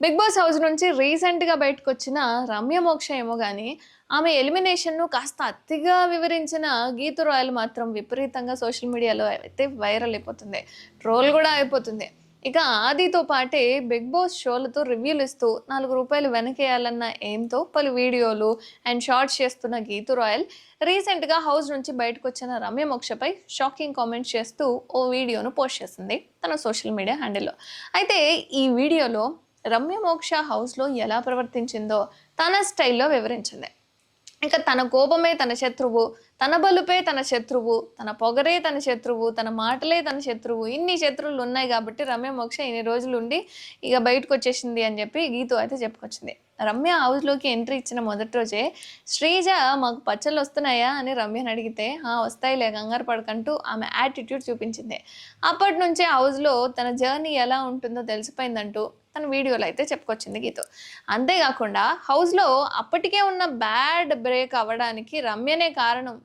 Big boss house నుంచి రీసెంట్గా బయటకు వచ్చిన రమ్య మోక్ష ఏమో కానీ ఆమె ఎలిమినేషన్ను కాస్త అతిగా వివరించిన గీతు రాయల్ మాత్రం విపరీతంగా సోషల్ మీడియాలో అయితే వైరల్ అయిపోతుంది. ట్రోల్ కూడా అయిపోతుంది. ఇక ఆదితో పాటే బిగ్ బాస్ షోలతో రివ్యూలు ఇస్తూ నాలుగు రూపాయలు వెనకేయాలన్న ఏంతో పలు వీడియోలు అండ్ షార్ట్స్ చేస్తున్న గీతు రాయల్ రీసెంట్గా హౌస్ నుంచి బయటకు వచ్చిన రమ్య మోక్షపై షాకింగ్ కామెంట్స్ చేస్తూ ఓ వీడియోను పోస్ట్ చేసింది తన సోషల్ మీడియా హ్యాండిల్లో. అయితే ఈ వీడియోలో రమ్య మోక్ష హౌస్లో ఎలా ప్రవర్తించిందో తన స్టైల్లో వివరించింది. ఇక తన కోపమే తన శత్రువు తన బలుపే తన శత్రువు తన పొగరే తన శత్రువు తన మాటలే తన శత్రువు ఇన్ని శత్రువులు ఉన్నాయి కాబట్టి రమ్య మోక్ష ఇన్ని రోజులు ఉండి ఇక బయటకు వచ్చేసింది అని చెప్పి గీతు అయితే చెప్పుకొచ్చింది. రమ్య హౌస్లోకి ఎంట్రీ ఇచ్చిన మొదటి రోజే శ్రీజ మాకు పచ్చళ్ళు వస్తున్నాయా? అని రమ్యని అడిగితే "ఆ, వస్తాయిలే కంగారు పడకంటూ ఆమె యాటిట్యూడ్ చూపించింది. అప్పటి నుంచే హౌస్లో తన జర్నీ ఎలా ఉంటుందో తెలిసిపోయిందంటూ తన వీడియోలో అయితే చెప్పుకొచ్చింది గీతో. అంతేకాకుండా హౌస్లో అప్పటికే ఉన్న బ్యాడ్ బ్రేక్ అవ్వడానికి రమ్యనే కారణం